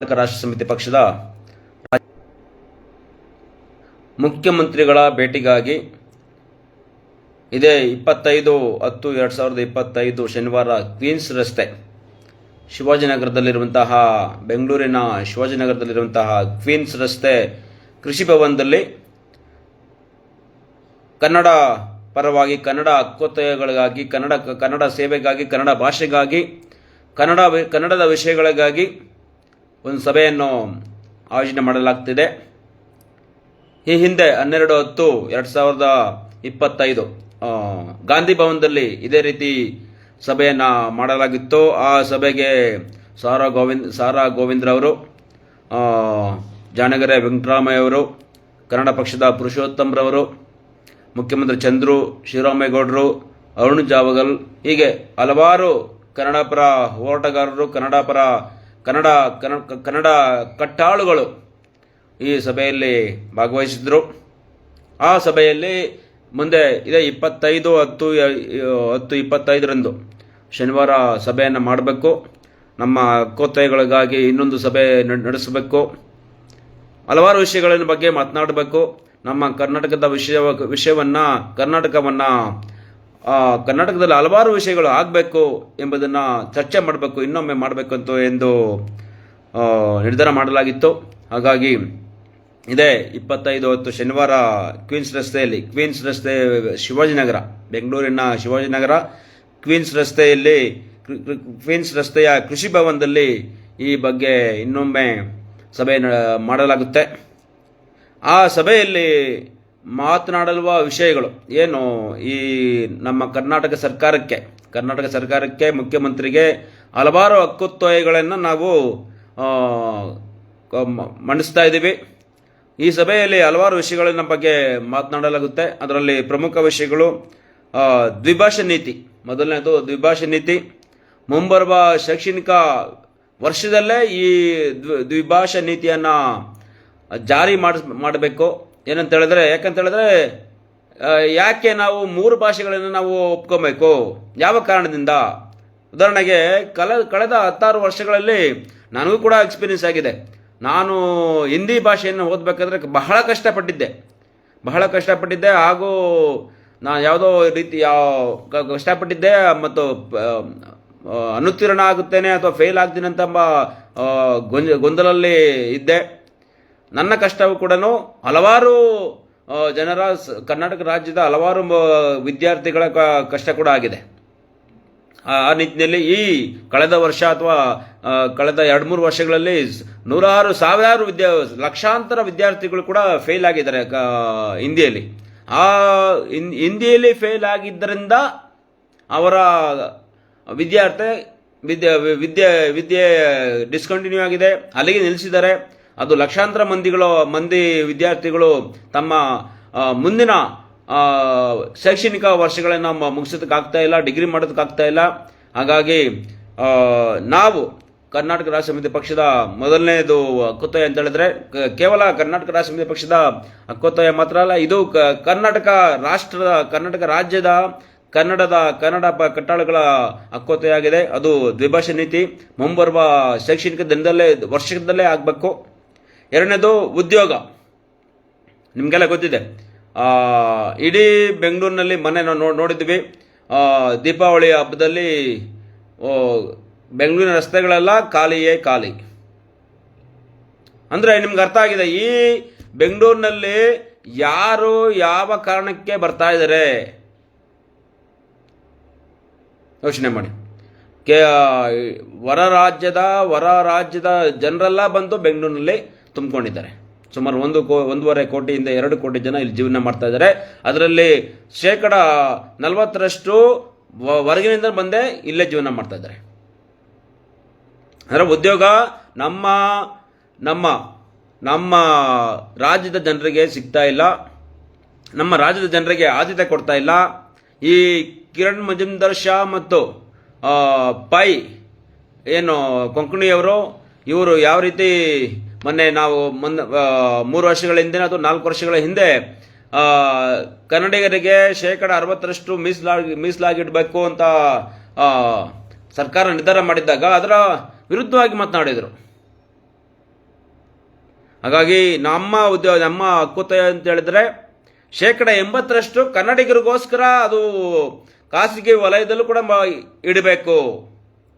ಕರ್ನಾಟಕ ರಾಷ್ಟ್ರ ಸಮಿತಿ ಪಕ್ಷದ ಮುಖ್ಯಮಂತ್ರಿಗಳ ಭೇಟಿಗಾಗಿ ಇದೇ ಇಪ್ಪತ್ತೈದು ಹತ್ತು ಎರಡು ಸಾವಿರದ ಇಪ್ಪತ್ತೈದು ಶನಿವಾರ ಕ್ವೀನ್ಸ್ ರಸ್ತೆ ಶಿವಾಜಿನಗರದಲ್ಲಿರುವಂತಹ, ಬೆಂಗಳೂರಿನ ಶಿವಾಜಿನಗರದಲ್ಲಿರುವಂತಹ ಕ್ವೀನ್ಸ್ ರಸ್ತೆ ಕೃಷಿ ಭವನದಲ್ಲಿ ಕನ್ನಡ ಪರವಾಗಿ, ಕನ್ನಡ ಹಕ್ಕೊತ್ತಾಯಗಳಿಗಾಗಿ ಕನ್ನಡ ಕನ್ನಡ ಸೇವೆಗಾಗಿ, ಕನ್ನಡ ಭಾಷೆಗಾಗಿ, ಕನ್ನಡ ಕನ್ನಡದ ವಿಷಯಗಳಿಗಾಗಿ ಒಂದು ಸಭೆಯನ್ನು ಆಯೋಜನೆ ಮಾಡಲಾಗ್ತಿದೆ. ಈ ಹಿಂದೆ ಹನ್ನೆರಡು ಹತ್ತು ಎರಡು ಸಾವಿರದ ಇಪ್ಪತ್ತೈದು ಗಾಂಧಿ ಭವನದಲ್ಲಿ ಇದೇ ರೀತಿ ಸಭೆಯನ್ನು ಮಾಡಲಾಗಿತ್ತು. ಆ ಸಭೆಗೆ ಸಾರಾ ಗೋವಿಂದ್, ಸಾರಾ ಗೋವಿಂದ್ರವರು ವೆಂಕಟರಾಮಯ್ಯ ಅವರು, ಕನ್ನಡ ಪಕ್ಷದ ಪುರುಷೋತ್ತಮ್ರವರು, ಮುಖ್ಯಮಂತ್ರಿ ಚಂದ್ರು, ಶಿವರಾಮೇಗೌಡರು, ಅರುಣ್ ಜಾವಗಲ್, ಹೀಗೆ ಹಲವಾರು ಕನ್ನಡ ಪರ ಹೋರಾಟಗಾರರು, ಕನ್ನಡ ಪರ ಕನ್ನಡ ಕನ್ನಡ ಕಟ್ಟಾಳುಗಳು ಈ ಸಭೆಯಲ್ಲಿ ಭಾಗವಹಿಸಿದ್ರು. ಆ ಸಭೆಯಲ್ಲಿ ಮುಂದೆ ಇದೇ ಇಪ್ಪತ್ತೈದು, ಹತ್ತು ಹತ್ತು, ಇಪ್ಪತ್ತೈದರಂದು ಶನಿವಾರ ಸಭೆಯನ್ನು ಮಾಡಬೇಕು. ನಮ್ಮ ಕೋತೆಗಳಿಗಾಗಿ ಇನ್ನೊಂದು ಸಭೆ ನಡ್- ನಡೆಸಬೇಕು. ಹಲವಾರು ವಿಷಯಗಳ ಬಗ್ಗೆ ಮಾತನಾಡಬೇಕು. ನಮ್ಮ ಕರ್ನಾಟಕದ ವಿಷಯ ವಿಷಯವನ್ನು, ಕರ್ನಾಟಕವನ್ನು ಕರ್ನಾಟಕದಲ್ಲಿ ಹಲವಾರು ವಿಷಯಗಳು ಆಗಬೇಕು ಎಂಬುದನ್ನು ಚರ್ಚೆ ಮಾಡಬೇಕು, ಇನ್ನೊಮ್ಮೆ ಮಾಡಬೇಕು ಅಂತ ಎಂದು ನಿರ್ಧಾರ ಮಾಡಲಾಗಿತ್ತು. ಹಾಗಾಗಿ ಇದೇ ಇಪ್ಪತ್ತೈದು ಹೊತ್ತು ಶನಿವಾರ ಕ್ವೀನ್ಸ್ ರಸ್ತೆಯಲ್ಲಿ, ಕ್ವೀನ್ಸ್ ರಸ್ತೆ ಶಿವಾಜಿನಗರ ಬೆಂಗಳೂರಿನ ಶಿವಾಜಿನಗರ ಕ್ವೀನ್ಸ್ ರಸ್ತೆಯಲ್ಲಿ ಕ್ವಿ- ಕ್ವಿ- ಕ್ವೀನ್ಸ್ ರಸ್ತೆಯ ಕೃಷಿ ಭವನದಲ್ಲಿ ಈ ಬಗ್ಗೆ ಇನ್ನೊಮ್ಮೆ ಸಭೆ ಮಾಡಲಾಗುತ್ತೆ. ಆ ಸಭೆಯಲ್ಲಿ ಮಾತನಾಡಲ್ವ ವಿಷಯಗಳು. ಏನು, ಈ ನಮ್ಮ ಕರ್ನಾಟಕ ಸರ್ಕಾರಕ್ಕೆ ಕರ್ನಾಟಕ ಸರ್ಕಾರಕ್ಕೆ ಮುಖ್ಯಮಂತ್ರಿಗೆ ಹಲವಾರು ಹಕ್ಕೊತ್ತಾಯಗಳನ್ನು ನಾವು ಮಂಡಿಸ್ತಾ ಇದ್ದೀವಿ. ಈ ಸಭೆಯಲ್ಲಿ ಹಲವಾರು ವಿಷಯಗಳನ್ನ ಬಗ್ಗೆ ಮಾತನಾಡಲಾಗುತ್ತೆ. ಅದರಲ್ಲಿ ಪ್ರಮುಖ ವಿಷಯಗಳು ದ್ವಿಭಾಷೆ ನೀತಿ. ಮೊದಲನೇದು ದ್ವಿಭಾಷಾ ನೀತಿ. ಮುಂಬರುವ ಶೈಕ್ಷಣಿಕ ವರ್ಷದಲ್ಲೇ ಈ ದ್ವಿ, ದ್ವಿಭಾಷಾ ನೀತಿಯನ್ನು ಜಾರಿ ಮಾಡಿಸ್, ಮಾಡಬೇಕು. ಏನಂತ ಹೇಳಿದ್ರೆ ಯಾಕಂತ ಹೇಳಿದ್ರೆ ಯಾಕೆ ನಾವು ಮೂರು ಭಾಷೆಗಳನ್ನು ನಾವು ಒಪ್ಕೊಬೇಕು? ಯಾವ ಕಾರಣದಿಂದ? ಉದಾಹರಣೆಗೆ, ಕಲ, ಕಳೆದ ಹತ್ತಾರು ವರ್ಷಗಳಲ್ಲಿ ನನಗೂ ಕೂಡ ಎಕ್ಸ್ಪೀರಿಯನ್ಸ್ ಆಗಿದೆ. ನಾನು ಹಿಂದಿ ಭಾಷೆಯನ್ನು ಓದಬೇಕಾದ್ರೆ ಬಹಳ ಕಷ್ಟಪಟ್ಟಿದ್ದೆ. ಬಹಳ ಕಷ್ಟಪಟ್ಟಿದ್ದೆ, ಹಾಗೂ ನಾನು ಯಾವುದೋ ರೀತಿ ಯಾವ ಕಷ್ಟಪಟ್ಟಿದ್ದೆ, ಮತ್ತು ಅನುತ್ತೀರ್ಣ ಆಗುತ್ತೇನೆ ಅಥವಾ ಫೇಲ್ ಆಗ್ತೀನಿ ಅಂತ ಗೊಂಜ, ಗೊಂದಲಲ್ಲಿ ಇದ್ದೆ. ನನ್ನ ಕಷ್ಟವೂ ಕೂಡ ಹಲವಾರು ಜನರ ಕರ್ನಾಟಕ ರಾಜ್ಯದ ಹಲವಾರು ವಿದ್ಯಾರ್ಥಿಗಳ ಕಷ್ಟ ಕೂಡ ಆಗಿದೆ. ಆ ನಿಟ್ಟಿನಲ್ಲಿ ಈ ಕಳೆದ ವರ್ಷ ಅಥವಾ ಕಳೆದ ಎರಡು ಮೂರು ವರ್ಷಗಳಲ್ಲಿ ನೂರಾರು, ಸಾವಿರಾರು ವಿದ್ಯಾ, ಲಕ್ಷಾಂತರ ವಿದ್ಯಾರ್ಥಿಗಳು ಕೂಡ ಫೇಲ್ ಆಗಿದ್ದಾರೆ ಹಿಂದಿಯಲ್ಲಿ. ಆ ಹಿಂದಿಯಲ್ಲಿ ಫೇಲ್ ಆಗಿದ್ದರಿಂದ ಅವರ ವಿದ್ಯಾರ್ಥಿ, ವಿದ್ಯೆ ವಿದ್ಯೆ ವಿದ್ಯೆ ಡಿಸ್ಕಂಟಿನ್ಯೂ ಆಗಿದೆ. ಅಲ್ಲಿಗೆ ನಿಲ್ಲಿಸಿದ್ದಾರೆ. ಅದು ಲಕ್ಷಾಂತರ ಮಂದಿಗಳು, ಮಂದಿ ವಿದ್ಯಾರ್ಥಿಗಳು ತಮ್ಮ ಮುಂದಿನ ಶೈಕ್ಷಣಿಕ ವರ್ಷಗಳನ್ನು ಮುಗಿಸೋದಕ್ಕಾಗ್ತಾ ಇಲ್ಲ, ಡಿಗ್ರಿ ಮಾಡೋದಕ್ಕಾಗ್ತಾ ಇಲ್ಲ. ಹಾಗಾಗಿ ನಾವು ಕರ್ನಾಟಕ ರಾಜ್ಯ ಸಮಿತಿ ಪಕ್ಷದ ಮೊದಲನೇದು ಹಕ್ಕೊತ್ತಾಯ ಅಂತ ಹೇಳಿದ್ರೆ ಕೇವಲ ಕರ್ನಾಟಕ ರಾಜ್ಯ ಸಮಿತಿ ಪಕ್ಷದ ಹಕ್ಕೊತ್ತಾಯ ಮಾತ್ರ ಅಲ್ಲ, ಇದು ಕರ್ನಾಟಕ ರಾಷ್ಟ್ರದ, ಕರ್ನಾಟಕ ರಾಜ್ಯದ, ಕನ್ನಡದ, ಕನ್ನಡ ಕಟ್ಟಾಳುಗಳ ಹಕ್ಕೊತ್ತಾಯ ಆಗಿದೆ. ಅದು ದ್ವಿಭಾಷಾ ನೀತಿ, ಮುಂಬರುವ ಶೈಕ್ಷಣಿಕ ದಿನದಲ್ಲೇ, ವರ್ಷದಲ್ಲೇ ಆಗಬೇಕು. ಎರಡನೇದು ಉದ್ಯೋಗ. ನಿಮಗೆಲ್ಲ ಗೊತ್ತಿದೆ. ಇಡೀ ಬೆಂಗಳೂರಿನಲ್ಲಿ ಮೊನ್ನೆ ನಾವು ನೋಡಿ ನೋಡಿದ್ವಿ. ದೀಪಾವಳಿ ಹಬ್ಬದಲ್ಲಿ ಬೆಂಗಳೂರಿನ ರಸ್ತೆಗಳೆಲ್ಲ ಖಾಲಿಯೇ ಖಾಲಿ. ಅಂದರೆ ನಿಮ್ಗೆ ಅರ್ಥ ಆಗಿದೆ, ಈ ಬೆಂಗಳೂರಿನಲ್ಲಿ ಯಾರು ಯಾವ ಕಾರಣಕ್ಕೆ ಬರ್ತಾ ಇದ್ದಾರೆ? ಯೋಚನೆ ಮಾಡಿ. ಕೆ ಹೊರ ರಾಜ್ಯದ ಹೊರ ರಾಜ್ಯದ ಜನರೆಲ್ಲ ಬಂದು ಬೆಂಗಳೂರಿನಲ್ಲಿ ತುಂಬಿಕೊಂಡಿದ್ದಾರೆ. ಸುಮಾರು ಒಂದು ಕೋ, ಒಂದೂವರೆ ಕೋಟಿಯಿಂದ ಎರಡು ಕೋಟಿ ಜನ ಇಲ್ಲಿ ಜೀವನ ಮಾಡ್ತಾ ಇದ್ದಾರೆ. ಅದರಲ್ಲಿ ಶೇಕಡ ನಲವತ್ತರಷ್ಟು ಹೊರಗಿನಿಂದ ಬಂದೇ ಇಲ್ಲೇ ಜೀವನ ಮಾಡ್ತಾ ಇದ್ದಾರೆ. ಅಂದರೆ ಉದ್ಯೋಗ ನಮ್ಮ ನಮ್ಮ ನಮ್ಮ ರಾಜ್ಯದ ಜನರಿಗೆ ಸಿಗ್ತಾ ಇಲ್ಲ. ನಮ್ಮ ರಾಜ್ಯದ ಜನರಿಗೆ ಆದ್ಯತೆ ಕೊಡ್ತಾ ಇಲ್ಲ. ಈ ಕಿರಣ್ ಮಜುಂದರ್ ಶಾ ಮತ್ತು ಪೈ, ಏನು ಕೊಂಕಣಿಯವರು ಇವರು ಯಾವ ರೀತಿ ಮೊನ್ನೆ ನಾವು ಮುನ್ನ ಮೂರು ವರ್ಷಗಳ ಹಿಂದೆ ಅಥವಾ ನಾಲ್ಕು ವರ್ಷಗಳ ಹಿಂದೆ ಕನ್ನಡಿಗರಿಗೆ ಶೇಕಡ ಅರವತ್ತರಷ್ಟು ಮೀಸಲಾಗಿ ಮೀಸಲಾಗಿಡಬೇಕು ಅಂತ ಸರ್ಕಾರ ನಿರ್ಧಾರ ಮಾಡಿದ್ದಾಗ ಅದರ ವಿರುದ್ಧವಾಗಿ ಮಾತನಾಡಿದರು. ಹಾಗಾಗಿ ನಮ್ಮ ಉದ್ಯೋಗ, ನಮ್ಮ ಹಕ್ಕುತೆ ಅಂತ ಹೇಳಿದ್ರೆ ಶೇಕಡ ಎಂಬತ್ತರಷ್ಟು ಕನ್ನಡಿಗರಿಗೋಸ್ಕರ ಅದು ಖಾಸಗಿ ವಲಯದಲ್ಲೂ ಕೂಡ ಇಡಬೇಕು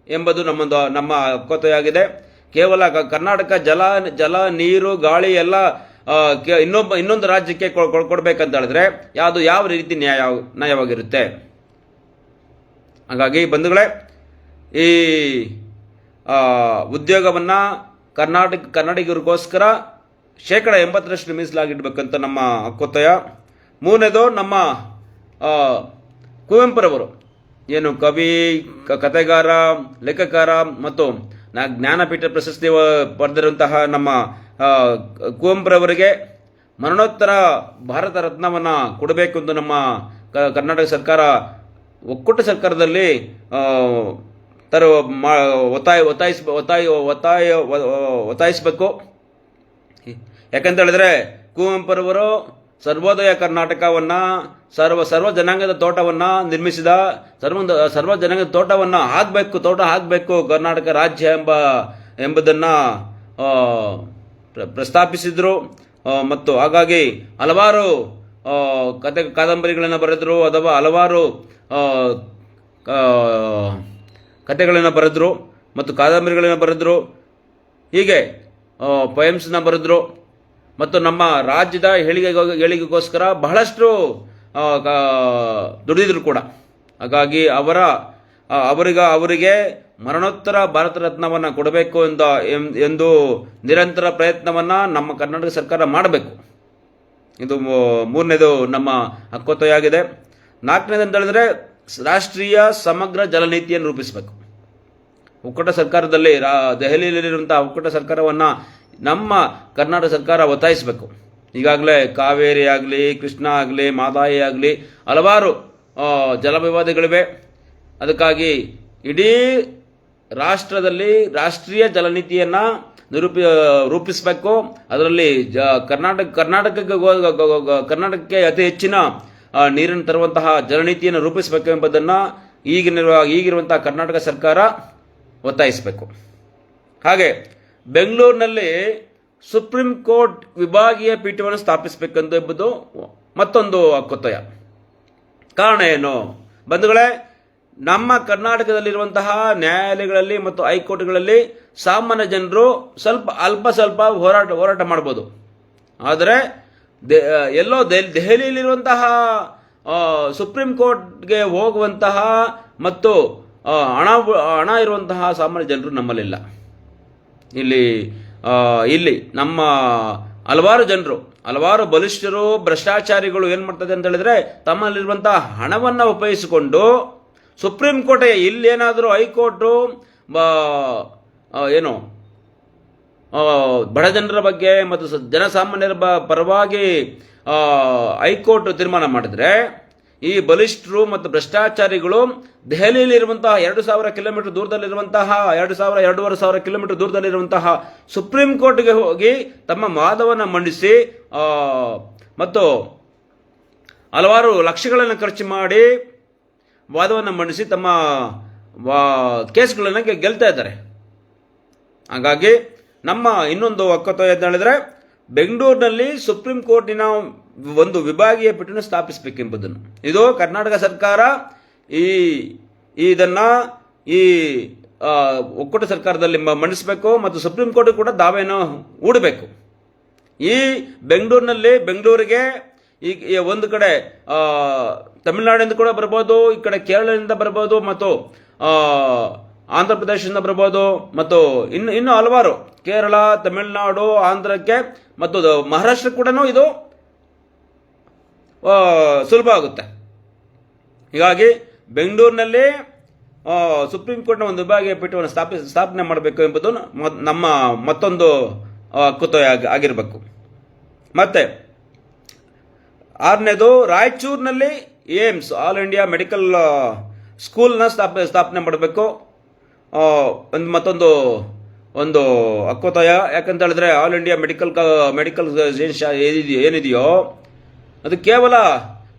ಎಂಬುದು ನಮ್ಮೊಂದು, ನಮ್ಮ ಹಕ್ಕುತ್ತಯ ಆಗಿದೆ ಕೇವಲ ಕರ್ನಾಟಕ ಜಲ ಜಲ, ನೀರು, ಗಾಳಿ ಎಲ್ಲ ಇನ್ನೊಬ್ಬ, ಇನ್ನೊಂದು ರಾಜ್ಯಕ್ಕೆ ಕೊಡ್ಬೇಕಂತ ಹೇಳಿದ್ರೆ ಯಾವುದು ಯಾವ ರೀತಿ ನ್ಯಾಯ, ನ್ಯಾಯವಾಗಿರುತ್ತೆ? ಹಾಗಾಗಿ ಬಂಧುಗಳೇ, ಈ ಉದ್ಯೋಗವನ್ನು ಕರ್ನಾಟಕ, ಕನ್ನಡಿಗರಿಗೋಸ್ಕರ ಶೇಕಡ ಎಂಬತ್ತರಷ್ಟು ಮೀಸಲಾಗಿಡ್ಬೇಕಂತ ನಮ್ಮ ಹಕ್ಕೊತ್ತಾಯ ಮೂರನೇದು ನಮ್ಮ ಕುವೆಂಪುರವರು, ಏನು ಕವಿ ಕಥೆಗಾರ, ಲೇಖಕರ ಮತ್ತು ನಾ- ಜ್ಞಾನಪೀಠ ಪ್ರಶಸ್ತಿ ಪಡೆದಿರುವಂತಹ ನಮ್ಮ ಕುವೆಂಪುರವರಿಗೆ ಮರಣೋತ್ತರ ಭಾರತ ರತ್ನವನ್ನು ಕೊಡಬೇಕು ಎಂದು ನಮ್ಮ ಕರ್ನಾಟಕ ಸರ್ಕಾರ, ಒಕ್ಕೂಟ ಸರ್ಕಾರದಲ್ಲಿ ತರ ತರುವ ಒತ್ತಾಯ, ಒತ್ತಾಯಿಸ, ಒತ್ತಾಯ ಒತ್ತಾಯ ಒತ್ತಾಯಿಸಬೇಕು. ಯಾಕಂತ ಹೇಳಿದ್ರೆ ಕುವೆಂಪುರವರು ಸರ್ವೋದಯ ಕರ್ನಾಟಕವನ್ನ, ಸರ್ವ ಸರ್ವ ಜನಾಂಗದ ತೋಟವನ್ನ ನಿರ್ಮಿಸಿದ, ಸರ್ವ ಸರ್ವ ಜನಾಂಗದ ತೋಟವನ್ನ ಹಾಕಬೇಕು, ತೋಟ ಹಾಕಬೇಕು ಕರ್ನಾಟಕ ರಾಜ್ಯ ಎಂಬ, ಎಂಬುದನ್ನ ಪ್ರಸ್ತಾಪಿಸಿದರು. ಮತ್ತು ಹಾಗಾಗಿ ಹಲವಾರು ಕತೆ, ಕಾದಂಬರಿಗಳನ್ನು ಬರೆದರು ಅಥವಾ ಹಲವಾರು ಕತೆಗಳನ್ನು ಬರೆದ್ರು ಮತ್ತು ಕಾದಂಬರಿಗಳನ್ನು ಬರೆದ್ರು. ಹೀಗೆ ಪೊಯಮ್ಸ್ನ ಬರೆದ್ರು. ಮತ್ತು ನಮ್ಮ ರಾಜ್ಯದ ಹೇಳಿಗೆ ಏಳಿಗೆಗೋಸ್ಕರ ಬಹಳಷ್ಟು ದುಡಿದ್ರು ಕೂಡ. ಹಾಗಾಗಿ ಅವರ ಅವರಿಗ, ಅವರಿಗೆ ಮರಣೋತ್ತರ ಭಾರತ ರತ್ನವನ್ನು ಕೊಡಬೇಕು ಎಂದ ಎಂದು ನಿರಂತರ ಪ್ರಯತ್ನವನ್ನು ನಮ್ಮ ಕರ್ನಾಟಕ ಸರ್ಕಾರ ಮಾಡಬೇಕು. ಇದು ಮೂರನೇದು ನಮ್ಮ ಹಕ್ಕೊತ್ತಾಗಿದೆ ನಾಲ್ಕನೇದು ಅಂತ ಹೇಳಿದ್ರೆ ರಾಷ್ಟ್ರೀಯ ಸಮಗ್ರ ಜಲನೀತಿಯನ್ನು ರೂಪಿಸಬೇಕು. ಒಕ್ಕೂಟ ಸರ್ಕಾರದಲ್ಲಿ ರಾ ದೆಹಲಿಯಲ್ಲಿರುವಂಥ ಒಕ್ಕೂಟ ಸರ್ಕಾರವನ್ನು ನಮ್ಮ ಕರ್ನಾಟಕ ಸರ್ಕಾರ ಒತ್ತಾಯಿಸಬೇಕು. ಈಗಾಗಲೇ ಕಾವೇರಿ ಆಗಲಿ, ಕೃಷ್ಣ ಆಗಲಿ, ಮಾದಾಯಿ ಆಗಲಿ ಹಲವಾರು ಜಲ ಜಲವಿವಾದಗಳಿವೆ. ಅದಕ್ಕಾಗಿ ಇಡೀ ರಾಷ್ಟ್ರದಲ್ಲಿ ರಾಷ್ಟ್ರೀಯ ಜಲನೀತಿಯನ್ನು ನಿರೂಪಿ ರೂಪಿಸಬೇಕು. ಅದರಲ್ಲಿ ಜ, ಕರ್ನಾಟಕ, ಕರ್ನಾಟಕಕ್ಕೆ ಕರ್ನಾಟಕಕ್ಕೆ ಅತಿ ಹೆಚ್ಚಿನ ನೀರನ್ನು ತರುವಂತಹ ಜಲನೀತಿಯನ್ನು ರೂಪಿಸಬೇಕು ಎಂಬುದನ್ನು ಈಗಿನ ಈಗಿರುವಂತಹ ಕರ್ನಾಟಕ ಸರ್ಕಾರ ಒತ್ತಾಯಿಸಬೇಕು. ಹಾಗೆ ಬೆಂಗಳೂರಿನಲ್ಲಿ ಸುಪ್ರೀಂ ಕೋರ್ಟ್ ವಿಭಾಗೀಯ ಪೀಠವನ್ನು ಸ್ಥಾಪಿಸಬೇಕೆಂದು ಎಂಬುದು ಮತ್ತೊಂದು ಹಕ್ಕೊತ್ತಾಯ ಕಾರಣ ಏನು? ಬಂಧುಗಳೇ, ನಮ್ಮ ಕರ್ನಾಟಕದಲ್ಲಿರುವಂತಹ ನ್ಯಾಯಾಲಯಗಳಲ್ಲಿ ಮತ್ತು ಹೈಕೋರ್ಟ್ಗಳಲ್ಲಿ ಸಾಮಾನ್ಯ ಜನರು ಸ್ವಲ್ಪ ಅಲ್ಪ ಸ್ವಲ್ಪ ಹೋರಾಟ ಹೋರಾಟ ಮಾಡ್ಬೋದು ಆದರೆ ಎಲ್ಲೋ ದೆಹಲಿಯಲ್ಲಿರುವಂತಹ ಸುಪ್ರೀಂ ಕೋರ್ಟ್ಗೆ ಹೋಗುವಂತಹ ಮತ್ತು ಹಣ ಹಣ ಇರುವಂತಹ ಸಾಮಾನ್ಯ ಜನರು ನಮ್ಮಲ್ಲಿಲ್ಲ. ಇಲ್ಲಿ ಇಲ್ಲಿ ನಮ್ಮ ಹಲವಾರು ಜನರು, ಹಲವಾರು ಬಲಿಷ್ಠರು, ಭ್ರಷ್ಟಾಚಾರಿಗಳು ಏನು ಮಾಡ್ತದೆ ಅಂತ ಹೇಳಿದ್ರೆ ತಮ್ಮಲ್ಲಿರುವಂತಹ ಹಣವನ್ನು ಉಪಯೋಗಿಸಿಕೊಂಡು ಸುಪ್ರೀಂ ಕೋರ್ಟ್ ಇಲ್ಲೇನಾದರೂ ಹೈಕೋರ್ಟು ಏನು ಬಡ ಜನರ ಬಗ್ಗೆ ಮತ್ತು ಜನಸಾಮಾನ್ಯರ ಪರವಾಗಿ ಹೈಕೋರ್ಟ್ ತೀರ್ಮಾನ ಮಾಡಿದ್ರೆ ಈ ಬಲಿಷ್ಠರು ಮತ್ತು ಭ್ರಷ್ಟಾಚಾರಿಗಳು ದೆಹಲಿಯಲ್ಲಿರುವಂತಹ ಎರಡು ಸಾವಿರ ಕಿಲೋಮೀಟರ್ ದೂರದಲ್ಲಿರುವಂತಹ, ಎರಡು ಸಾವಿರ ಎರಡೂವರೆ ಸಾವಿರ ಕಿಲೋಮೀಟರ್ ದೂರದಲ್ಲಿರುವಂತಹ ಸುಪ್ರೀಂ ಕೋರ್ಟ್ಗೆ ಹೋಗಿ ತಮ್ಮ ವಾದವನ್ನು ಮಂಡಿಸಿ ಮತ್ತು ಹಲವಾರು ಲಕ್ಷಗಳನ್ನು ಖರ್ಚು ಮಾಡಿ ವಾದವನ್ನು ಮಂಡಿಸಿ ತಮ್ಮ ಕೇಸ್ಗಳನ್ನು ಗೆಲ್ತಾ ಇದ್ದಾರೆ. ಹಾಗಾಗಿ ನಮ್ಮ ಇನ್ನೊಂದು ಅಂತ ಹೇಳಿದ್ರೆ, ಬೆಂಗಳೂರಿನಲ್ಲಿ ಸುಪ್ರೀಂ ಕೋರ್ಟಿನ ಒಂದು ವಿಭಾಗೀಯ ಪೀಠವನ್ನು ಸ್ಥಾಪಿಸಬೇಕೆಂಬುದನ್ನು. ಇದು ಕರ್ನಾಟಕ ಸರ್ಕಾರ ಈ, ಇದನ್ನ ಈ ಒಕ್ಕೂಟ ಸರ್ಕಾರದಲ್ಲಿ ಮಂಡಿಸಬೇಕು ಮತ್ತು ಸುಪ್ರೀಂ ಕೋರ್ಟ್ ಕೂಡ ದಾವೆಯನ್ನು ಹೂಡಬೇಕು. ಈ ಬೆಂಗಳೂರಿನಲ್ಲಿ ಬೆಂಗಳೂರಿಗೆ ಈ ಒಂದು ಕಡೆ ತಮಿಳುನಾಡಿಂದ ಕೂಡ ಬರ್ಬೋದು, ಈ ಕಡೆ ಕೇರಳದಿಂದ ಬರ್ಬೋದು ಮತ್ತು ಆಂಧ್ರ ಪ್ರದೇಶದಿಂದ ಬರ್ಬೋದು ಮತ್ತು ಇನ್ನು ಇನ್ನು ಹಲವಾರು ಕೇರಳ, ತಮಿಳುನಾಡು, ಆಂಧ್ರಕ್ಕೆ ಮತ್ತು ಮಹಾರಾಷ್ಟ್ರ ಕೂಡ ಇದು ಸುಲಭ ಆಗುತ್ತೆ. ಹೀಗಾಗಿ ಬೆಂಗಳೂರಿನಲ್ಲಿ ಸುಪ್ರೀಂ ಕೋರ್ಟ್ನ ಒಂದು ವಿಭಾಗೀಯ ಪೀಠವನ್ನು ಸ್ಥಾಪನೆ ಮಾಡಬೇಕು ಎಂಬುದು ನಮ್ಮ ಮತ್ತೊಂದು ಆಗಿ- ಆಗಿರಬೇಕು. ಮತ್ತೆ, ಆರನೇದು, ರಾಯಚೂರಿನಲ್ಲಿ ಏಮ್ಸ್, ಆಲ್ ಇಂಡಿಯಾ ಮೆಡಿಕಲ್ ಸ್ಕೂಲ್ನ ಸ್ಥಾಪ, ಸ್ಥಾಪನೆ ಮಾಡಬೇಕು. ಒಂದು ಮತ್ತೊಂದು, ಒಂದು ಹಕ್ಕೋತಾಯ ಯಾಕಂತ ಹೇಳಿದ್ರೆ ಆಲ್ ಇಂಡಿಯಾ ಮೆಡಿಕಲ್ ಮೆಡಿಕಲ್ ಏನಿದೆಯೋ ಅದು ಕೇವಲ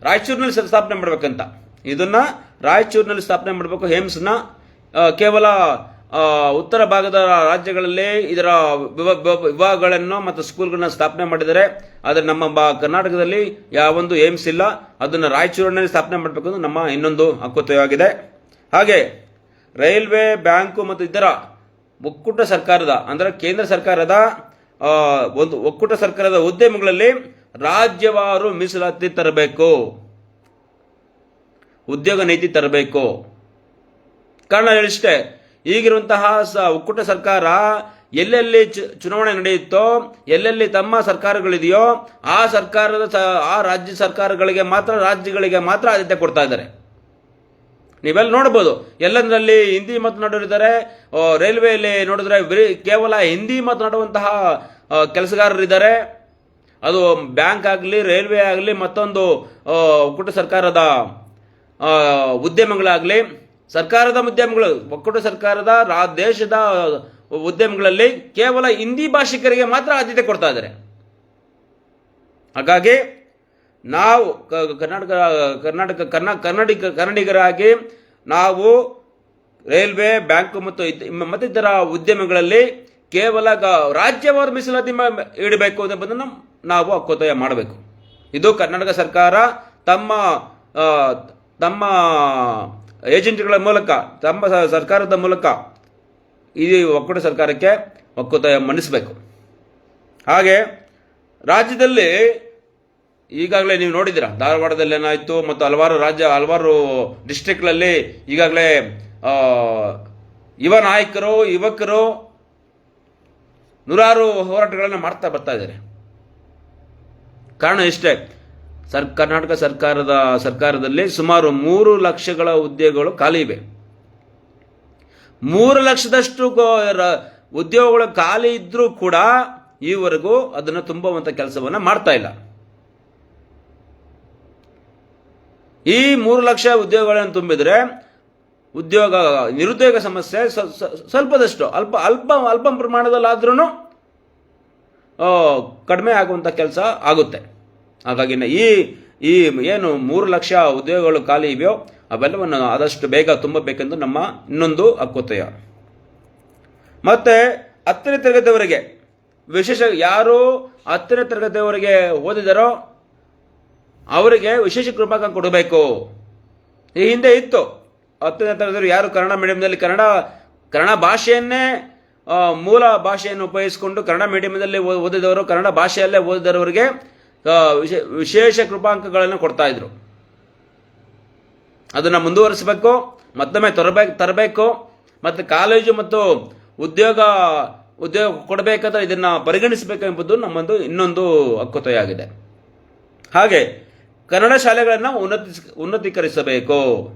ರಾಯಚೂರಿನಲ್ಲಿ ಸ್ಥಾಪನೆ ಮಾಡಬೇಕಂತ. ಇದನ್ನ ರಾಯಚೂರಿನಲ್ಲಿ ಸ್ಥಾಪನೆ ಮಾಡಬೇಕು, ಹೇಮ್ಸ್ನ ಕೇವಲ ಉತ್ತರ ಭಾಗದ ರಾಜ್ಯಗಳಲ್ಲಿ ಇದರ ವಿಭ- ವಿಭ- ವಿಭಾಗಗಳನ್ನು ಮತ್ತು ಸ್ಕೂಲ್ಗಳನ್ನ ಸ್ಥಾಪನೆ ಮಾಡಿದರೆ, ಆದರೆ ನಮ್ಮ ಬಾ, ಕರ್ನಾಟಕದಲ್ಲಿ ಯಾವೊಂದು ಏಮ್ಸ್ ಇಲ್ಲ. ಅದನ್ನು ರಾಯಚೂರಿನಲ್ಲಿ ಸ್ಥಾಪನೆ ಮಾಡಬೇಕು ಅಂದ್ರೆ ನಮ್ಮ ಇನ್ನೊಂದು ಹಕ್ಕುತ್ತಯವಾಗಿದೆ ಹಾಗೆ, ರೈಲ್ವೆ, ಬ್ಯಾಂಕು ಮತ್ತು ಇತರ ಒಕ್ಕೂಟ ಸರ್ಕಾರದ, ಅಂದರೆ ಕೇಂದ್ರ ಸರ್ಕಾರದ ಒಂದು ಒಕ್ಕೂಟ ಸರ್ಕಾರದ ಉದ್ಯಮಗಳಲ್ಲಿ ರಾಜ್ಯವಾರು ಮೀಸಲಾತಿ ತರಬೇಕು. ಉದ್ಯೋಗ ನೀತಿ ತರಬೇಕು. ಕಾರಣ ಹೇಳಿಷ್ಟೇ, ಈಗಿರುವಂತಹ ಒಕ್ಕೂಟ ಸರ್ಕಾರ ಎಲ್ಲೆಲ್ಲಿ ಚುನಾವಣೆ ನಡೆಯುತ್ತೋ, ಎಲ್ಲೆಲ್ಲಿ ತಮ್ಮ ಸರ್ಕಾರಗಳಿದೆಯೋ, ಆ ಸರ್ಕಾರದ ಆ ರಾಜ್ಯ ಸರ್ಕಾರಗಳಿಗೆ ಮಾತ್ರ, ರಾಜ್ಯಗಳಿಗೆ ಮಾತ್ರ ಆದ್ಯತೆ ಕೊಡ್ತಾ ಇದ್ದಾರೆ. ನೀವೆಲ್ಲ ನೋಡ್ಬೋದು, ಎಲ್ಲಂದ್ರಲ್ಲಿ ಹಿಂದಿ ಮಾತನಾಡೋರಿದ್ದಾರೆ ರೈಲ್ವೆಯಲ್ಲಿ ನೋಡಿದ್ರೆ ಕೇವಲ ಹಿಂದಿ ಮಾತನಾಡುವಂತಹ ಕೆಲಸಗಾರರಿದ್ದಾರೆ. ಅದು ಬ್ಯಾಂಕ್ ಆಗಲಿ, ರೈಲ್ವೆ ಆಗಲಿ, ಮತ್ತೊಂದು ಒಕ್ಕೂಟ ಸರ್ಕಾರದ ಉದ್ಯಮಗಳಾಗಲಿ, ಸರ್ಕಾರದ ಉದ್ಯಮಗಳು, ಒಕ್ಕೂಟ ಸರ್ಕಾರದ ರಾ, ದೇಶದ ಉದ್ಯಮಗಳಲ್ಲಿ ಕೇವಲ ಹಿಂದಿ ಭಾಷಿಕರಿಗೆ ಮಾತ್ರ ಆದ್ಯತೆ ಕೊಡ್ತಾ ಇದ್ದಾರೆ. ಹಾಗಾಗಿ ನಾವು ಕರ್ನಾಟಕ ಕರ್ನಾಟಕ, ಕರ್ನಾ, ಕನ್ನಡಿಗ, ಕನ್ನಡಿಗರಾಗಿ ನಾವು ರೈಲ್ವೆ, ಬ್ಯಾಂಕು ಮತ್ತು ಮತ್ತಿತರ ಉದ್ಯಮಗಳಲ್ಲಿ ಕೇವಲ ರಾಜ್ಯವಾರು ಮೀಸಲಾತಿ ಇಡಬೇಕು ಎಂಬುದನ್ನು ನಾವು ಹಕ್ಕೊತ್ತಾಯ ಮಾಡಬೇಕು. ಇದು ಕರ್ನಾಟಕ ಸರ್ಕಾರ ತಮ್ಮ ತಮ್ಮ ಏಜೆಂಟ್ಗಳ ಮೂಲಕ, ತಮ್ಮ ಸರ್ಕಾರದ ಮೂಲಕ ಈ ಒಕ್ಕೂಟ ಸರ್ಕಾರಕ್ಕೆ ಒಕ್ಕೂತಾಯ ಮಂಡಿಸಬೇಕು. ಹಾಗೆ ರಾಜ್ಯದಲ್ಲಿ ಈಗಾಗಲೇ ನೀವು ನೋಡಿದಿರ ಧಾರವಾಡದಲ್ಲಿ ಏನಾಯಿತು ಮತ್ತು ಹಲವಾರು ರಾಜ್ಯ, ಹಲವಾರು ಡಿಸ್ಟ್ರಿಕ್ಟ್ಗಳಲ್ಲಿ ಈಗಾಗಲೇ ಯುವ ನಾಯಕರು, ಯುವಕರು ನೂರಾರು ಹೋರಾಟಗಳನ್ನು ಮಾಡ್ತಾ ಬರ್ತಾ ಇದ್ದಾರೆ. ಕಾರಣ ಇಷ್ಟೇ. ಸರ್, ಕರ್ನಾಟಕ ಸರ್ಕಾರದ, ಸರ್ಕಾರದಲ್ಲಿ ಸುಮಾರು ಮೂರು ಲಕ್ಷಗಳ ಉದ್ಯೋಗಗಳು ಖಾಲಿ ಇವೆ. ಮೂರು ಲಕ್ಷದಷ್ಟು ಉದ್ಯೋಗಗಳು ಖಾಲಿ ಇದ್ರೂ ಕೂಡ ಈವರೆಗೂ ಅದನ್ನು ತುಂಬುವಂಥ ಕೆಲಸವನ್ನು ಮಾಡ್ತಾ ಇಲ್ಲ. ಈ ಮೂರು ಲಕ್ಷ ಉದ್ಯೋಗಗಳನ್ನು ತುಂಬಿದರೆ ಉದ್ಯೋಗ, ನಿರುದ್ಯೋಗ ಸಮಸ್ಯೆ ಸ್ವ- ಸ್ವ- ಸ್ವಲ್ಪದಷ್ಟು, ಅಲ್ಪ ಅಲ್ಪ ಅಲ್ಪ ಪ್ರಮಾಣದಲ್ಲಾದ್ರೂ ಕಡಿಮೆ ಆಗುವಂಥ ಕೆಲಸ ಆಗುತ್ತೆ. ಹಾಗಾಗಿ ಈ ಈ ಏನು ಮೂರು ಲಕ್ಷ ಉದ್ಯೋಗಗಳು ಖಾಲಿ ಇವೆಯೋ, ಅವೆಲ್ಲವನ್ನು ಆದಷ್ಟು ಬೇಗ ತುಂಬಬೇಕೆಂದು ನಮ್ಮ ಇನ್ನೊಂದು ಹಕ್ಕೊತ್ತಾಯ ಮತ್ತೆ ಹತ್ತನೇ ತರಗತಿಯವರಿಗೆ, ವಿಶೇಷ ಯಾರು ಹತ್ತನೇ ತರಗತಿಯವರಿಗೆ ಓದಿದರೋ, ಅವರಿಗೆ ವಿಶೇಷ ಕೃಪಾಂಕ ಕೊಡಬೇಕು. ಈ ಹಿಂದೆ ಇತ್ತು. ಹತ್ತನೇ ತರಗತಿಯವರು ಯಾರು ಕನ್ನಡ ಮೀಡಿಯಂನಲ್ಲಿ ಕನ್ನಡ ಕನ್ನಡ ಭಾಷೆಯನ್ನೇ ಮೂಲ ಭಾಷೆಯನ್ನು ಉಪಯೋಗಿಸಿಕೊಂಡು ಕನ್ನಡ ಮೀಡಿಯಂನಲ್ಲಿ ಓದಿದವರು ಕನ್ನಡ ಭಾಷೆಯಲ್ಲೇ ಓದಿದವರಿಗೆ ವಿಶೇ- ವಿಶೇಷ ಕೃಪಾಂಕಗಳನ್ನು ಕೊಡ್ತಾ ಇದ್ರು. ಅದನ್ನು ಮುಂದುವರಿಸಬೇಕು, ಮತ್ತೊಮ್ಮೆ ತರಬೇಕು ತರಬೇಕು, ಮತ್ತು ಕಾಲೇಜು ಮತ್ತು ಉದ್ಯೋಗ ಉದ್ಯೋಗ ಕೊಡಬೇಕಾದ್ರೆ ಇದನ್ನು ಪರಿಗಣಿಸಬೇಕು ಎಂಬುದು ನಮ್ಮೊಂದು ಇನ್ನೊಂದು ಹಕ್ಕೊತ್ತಾಯ ಆಗಿದೆ ಹಾಗೆ ಕನ್ನಡ ಶಾಲೆಗಳನ್ನು ಉನ್ನತಿ ಉನ್ನತೀಕರಿಸಬೇಕು.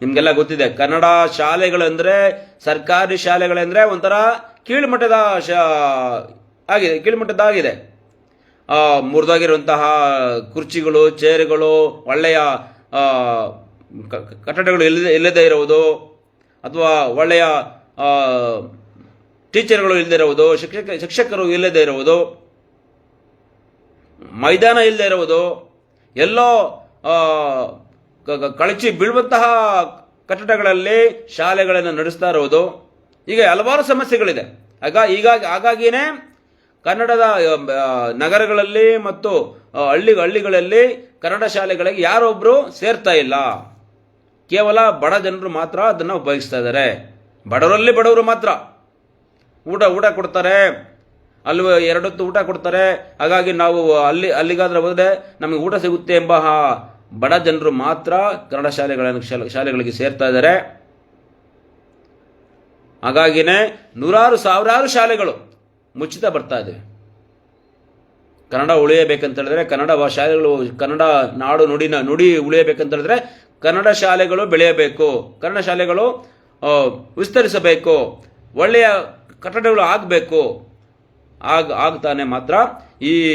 ನಿಮಗೆಲ್ಲ ಗೊತ್ತಿದೆ. ಕನ್ನಡ ಶಾಲೆಗಳಂದ್ರೆ, ಸರ್ಕಾರಿ ಶಾಲೆಗಳಂದ್ರೆ ಒಂಥರ ಕೀಳುಮಟ್ಟದ ಶಾ, ಆಗಿದೆ ಕೀಳುಮಟ್ಟದ್ದಾಗಿದೆ ಮುರಿದೋಗಿರುವಂತಹ ಕುರ್ಚಿಗಳು, ಚೇರ್ಗಳು, ಒಳ್ಳೆಯ ಕಟ್ಟಡಗಳು ಇಲ್ಲದೆ, ಇಲ್ಲದೇ ಇರುವುದು, ಅಥವಾ ಒಳ್ಳೆಯ ಟೀಚರ್ಗಳು ಇಲ್ಲದೆ ಇರುವುದು, ಶಿಕ್ಷಕ, ಶಿಕ್ಷಕರು ಇಲ್ಲದೆ ಇರುವುದು, ಮೈದಾನ ಇಲ್ಲದೆ ಇರುವುದು, ಎಲ್ಲೋ ಕಳಚಿ ಬೀಳುವಂತಹ ಕಟ್ಟಡಗಳಲ್ಲಿ ಶಾಲೆಗಳನ್ನು ನಡೆಸ್ತಾ ಇರೋದು ಈಗ ಹಲವಾರು ಸಮಸ್ಯೆಗಳಿದೆ. ಆಗ ಹೀಗಾಗಿ ಹಾಗಾಗಿಯೇ ಕನ್ನಡದ ನಗರಗಳಲ್ಲಿ ಮತ್ತು ಹಳ್ಳಿ, ಹಳ್ಳಿಗಳಲ್ಲಿ ಕನ್ನಡ ಶಾಲೆಗಳಿಗೆ ಯಾರೊಬ್ಬರು ಸೇರ್ತಾ ಇಲ್ಲ. ಕೇವಲ ಬಡ ಜನರು ಮಾತ್ರ ಅದನ್ನು ಉಪಯೋಗಿಸ್ತಾ ಇದ್ದಾರೆ. ಬಡವರಲ್ಲಿ ಬಡವರು ಮಾತ್ರ. ಊಟ ಊಟ ಕೊಡ್ತಾರೆ. ಅಲ್ಲಿ ಎರಡೊತ್ತು ಊಟ ಕೊಡ್ತಾರೆ. ಹಾಗಾಗಿ ನಾವು ಅಲ್ಲಿ, ಅಲ್ಲಿಗಾದ್ರೆ ಹೋದರೆ ನಮಗೆ ಊಟ ಸಿಗುತ್ತೆ ಎಂಬ ಬಡ ಜನರು ಮಾತ್ರ ಕನ್ನಡ ಶಾಲೆಗಳನ್ನು ಶಾಲೆ- ಶಾಲೆಗಳಿಗೆ ಸೇರ್ತಾ ಇದ್ದಾರೆ. ಹಾಗಾಗಿನೇ ನೂರಾರು ಸಾವಿರಾರು ಶಾಲೆಗಳು ಮುಚ್ಚಿತ ಬರ್ತಾ ಇದೆ. ಕನ್ನಡ ಉಳಿಯಬೇಕಂತ ಹೇಳಿದ್ರೆ ಕನ್ನಡ ಶಾಲೆಗಳು, ಕನ್ನಡ ನಾಡು ನುಡಿನ, ನುಡಿ ಉಳಿಯಬೇಕಂತ ಹೇಳಿದ್ರೆ ಕನ್ನಡ ಶಾಲೆಗಳು ಬೆಳೆಯಬೇಕು. ಕನ್ನಡ ಶಾಲೆಗಳು ವಿಸ್ತರಿಸಬೇಕು. ಒಳ್ಳೆಯ ಕಟ್ಟಡಗಳು ಆಗಬೇಕು. ಆಗ, ಆಗ್ತಾನೆ ಮಾತ್ರ ಈ,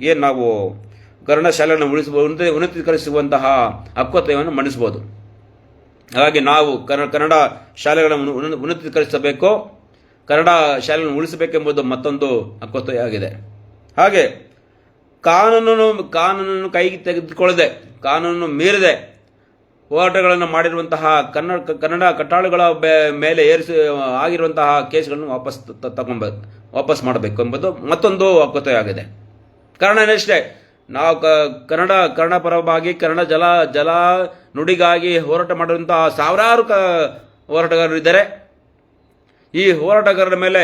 ಏನು ನಾವು ಕನ್ನಡ ಶಾಲೆಯನ್ನು ಉಳಿಸಬಹುದು ಉನ್ನತ ಉನ್ನತೀಕರಿಸುವಂತಹ ಹಕ್ಕೊತ್ತಾಯವನ್ನು ಮಂಡಿಸಬಹುದು ಹಾಗಾಗಿ ನಾವು ಕನ್ನಡ ಶಾಲೆಗಳನ್ನು ಉನ್ನತೀಕರಿಸಬೇಕೋ ಕನ್ನಡ ಶಾಲೆಯನ್ನು ಉಳಿಸಬೇಕೆಂಬುದು ಮತ್ತೊಂದು ಹಕ್ಕೊತ್ತಾಯ ಆಗಿದೆ ಹಾಗೆ ಕಾನೂನನ್ನು ಕಾನೂನನ್ನು ಕೈಗೆ ತೆಗೆದುಕೊಳ್ಳದೆ, ಕಾನೂನನ್ನು ಮೀರದೆ ಹೋರಾಟಗಳನ್ನು ಮಾಡಿರುವಂತಹ ಕನ್ನಡ ಕನ್ನಡ ಕಟ್ಟಾಳುಗಳ ಮೇಲೆ ಏರಿಸಿ, ಆಗಿರುವಂತಹ ಕೇಸ್ಗಳನ್ನು ವಾಪಸ್ ತಗೊಂಬ, ವಾಪಸ್ ಮಾಡಬೇಕು ಎಂಬುದು ಮತ್ತೊಂದು ಅಕ್ವತೆಯಾಗಿದೆ ಕಾರಣ ಏನಷ್ಟೇ ನಾವು ಕ, ಕನ್ನಡ ಕನ್ನಡ ಪರವಾಗಿ ಕನ್ನಡ ಜಲ ಜಲ ನುಡಿಗಾಗಿ ಹೋರಾಟ ಮಾಡಿರುವಂತಹ ಸಾವಿರಾರು ಕ ಹೋರಾಟಗಾರರು ಇದ್ದಾರೆ ಈ ಹೋರಾಟಗಾರರ ಮೇಲೆ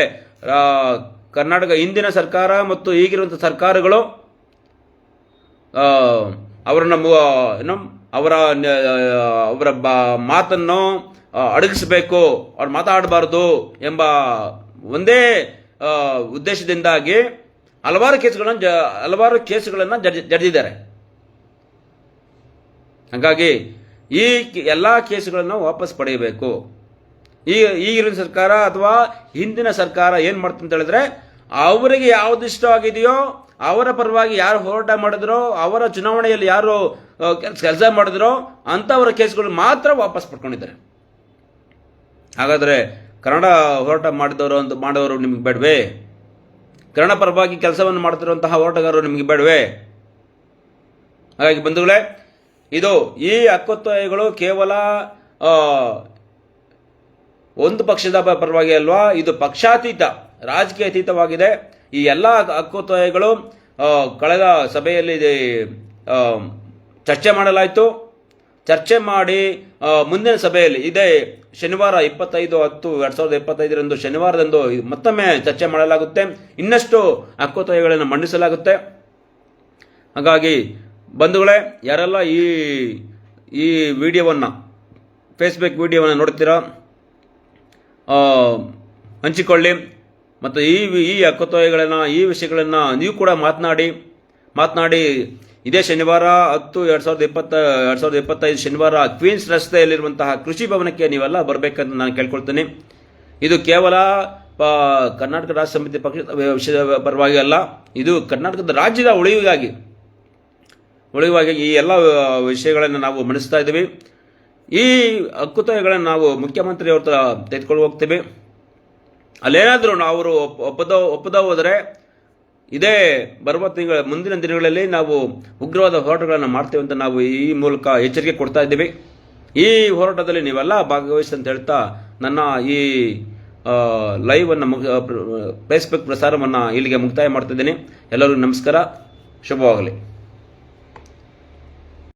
ಕರ್ನಾಟಕ ಹಿಂದಿನ ಸರ್ಕಾರ ಮತ್ತು ಈಗಿರುವಂಥ ಸರ್ಕಾರಗಳು ಅವರನ್ನು ಏನು, ಅವರ ಅವರ ಬ, ಮಾತನ್ನು ಅಡಗಿಸಬೇಕು, ಅವ್ರು ಮಾತಾಡಬಾರ್ದು ಎಂಬ ಒಂದೇ ಉದ್ದೇಶದಿಂದಾಗಿ ಹಲವಾರು ಕೇಸುಗಳನ್ನು ಜ ಹಲವಾರು ಕೇಸುಗಳನ್ನು ಜಡ್ಜ್ ಜಡ್ದಿದ್ದಾರೆ ಹಾಗಾಗಿ ಈ ಎಲ್ಲ ಕೇಸುಗಳನ್ನು ವಾಪಸ್ ಪಡೆಯಬೇಕು. ಈ ಈಗಿನ ಸರ್ಕಾರ ಅಥವಾ ಹಿಂದಿನ ಸರ್ಕಾರ ಏನು ಮಾಡ್ತಂತ ಹೇಳಿದ್ರೆ, ಅವರಿಗೆ ಯಾವ್ದು ಇಷ್ಟ ಆಗಿದೆಯೋ ಅವರ ಪರವಾಗಿ ಯಾರು ಹೋರಾಟ ಮಾಡಿದ್ರೋ, ಅವರ ಚುನಾವಣೆಯಲ್ಲಿ ಯಾರು ಕೆಲಸ ಮಾಡಿದ್ರೋ ಅಂಥವರ ಕೇಸ್ಗಳು ಮಾತ್ರ ವಾಪಸ್ ಪಡ್ಕೊಂಡಿದ್ದಾರೆ. ಹಾಗಾದರೆ ಕನ್ನಡ ಹೋರಾಟ ಮಾಡಿದವರು ಅಂತ ಮಾಡೋರು ನಿಮಗೆ ಬೇಡವೇ? ಕನ್ನಡ ಪರವಾಗಿ ಕೆಲಸವನ್ನು ಮಾಡುತ್ತಿರುವಂತಹ ಹೋರಾಟಗಾರರು ನಿಮಗೆ ಬೇಡವೇ? ಹಾಗಾಗಿ ಬಂಧುಗಳೇ ಇದು ಈ ಹಕ್ಕೊತ್ತಾಯಗಳು ಕೇವಲ ಒಂದು ಪಕ್ಷದ ಪರವಾಗಿ ಅಲ್ವಾ? ಇದು ಪಕ್ಷಾತೀತ ರಾಜಕೀಯ ಅತೀತವಾಗಿದೆ. ಈ ಎಲ್ಲ ಆ, ಕಳೆದ ಸಭೆಯಲ್ಲಿ ಚರ್ಚೆ ಮಾಡಲಾಯಿತು. ಚರ್ಚೆ ಮಾಡಿ ಮುಂದಿನ ಸಭೆಯಲ್ಲಿ, ಇದೇ ಶನಿವಾರ ಇಪ್ಪತ್ತೈದು ಹತ್ತು, ಎರಡು ಸಾವಿರದ ಇಪ್ಪತ್ತೈದರಂದು, ಶನಿವಾರದಂದು ಮತ್ತೊಮ್ಮೆ ಚರ್ಚೆ ಮಾಡಲಾಗುತ್ತೆ. ಇನ್ನಷ್ಟು ಹಕ್ಕೊತ್ತಾಯಗಳನ್ನು ಮಂಡಿಸಲಾಗುತ್ತೆ. ಹಾಗಾಗಿ, ಬಂಧುಗಳೇ, ಯಾರೆಲ್ಲ ಈ ಈ ವಿಡಿಯೋವನ್ನು ಫೇಸ್ಬುಕ್ ವಿಡಿಯೋವನ್ನು ನೋಡ್ತೀರಾ ಹಂಚಿಕೊಳ್ಳಿ. ಮತ್ತು ಈ ಈ ಹಕ್ಕುತ್ತೊಯ್ಗಳನ್ನು ಈ ವಿಷಯಗಳನ್ನು ನೀವು ಕೂಡ ಮಾತನಾಡಿ ಮಾತನಾಡಿ ಇದೇ ಶನಿವಾರ ಹತ್ತು ಎರಡು ಸಾವಿರದ ಇಪ್ಪತ್ತ, ಎರಡು ಸಾವಿರದ ಇಪ್ಪತ್ತೈದು ಶನಿವಾರ ಕ್ವೀನ್ಸ್ ರಸ್ತೆಯಲ್ಲಿರುವಂತಹ ಕೃಷಿ ಭವನಕ್ಕೆ ನೀವೆಲ್ಲ ಬರಬೇಕಂತ ನಾನು ಕೇಳ್ಕೊಳ್ತೇನೆ. ಇದು ಕೇವಲ ಕರ್ನಾಟಕ ರಾಜ್ಯ ಸಮಿತಿ ಪಕ್ಷದ ವಿಷಯದ ಪರವಾಗಿ ಅಲ್ಲ, ಇದು ಕರ್ನಾಟಕದ ರಾಜ್ಯದ ಉಳಿವಿಗಾಗಿ ಉಳಿವಾಗಿ ಈ ಎಲ್ಲ ವಿಷಯಗಳನ್ನು ನಾವು ಮಣಿಸ್ತಾ ಇದ್ದೀವಿ. ಈ ಹಕ್ಕುತ್ತೊಯ್ಗಳನ್ನು ನಾವು ಮುಖ್ಯಮಂತ್ರಿ ಅವ್ರ ತೆಗೆದುಕೊಂಡು ಹೋಗ್ತೀವಿ. ಅಲ್ಲೇನಾದರೂ ನಾವು ಅವರು ಒಪ್- ಒಪ್ಪದ ಒಪ್ಪದ ಹೋದರೆ ಇದೇ ಬರುವ ತಿಂಗಳ ಮುಂದಿನ ದಿನಗಳಲ್ಲಿ ನಾವು ಉಗ್ರವಾದ ಹೋರಾಟಗಳನ್ನು ಮಾಡ್ತೇವೆ ಅಂತ ನಾವು ಈ ಮೂಲಕ ಎಚ್ಚರಿಕೆ ಕೊಡ್ತಾ ಇದ್ದೀವಿ. ಈ ಹೋರಾಟದಲ್ಲಿ ನೀವೆಲ್ಲ ಭಾಗವಹಿಸಿ ಅಂತ ಹೇಳ್ತಾ ನನ್ನ ಈ ಲೈವನ್ನು ಮುಗ ಫೇಸ್ಬುಕ್ ಪ್ರಸಾರವನ್ನು ಇಲ್ಲಿಗೆ ಮುಕ್ತಾಯ ಮಾಡ್ತಿದ್ದೀನಿ ಎಲ್ಲರಿಗೂ ನಮಸ್ಕಾರ. ಶುಭವಾಗಲಿ.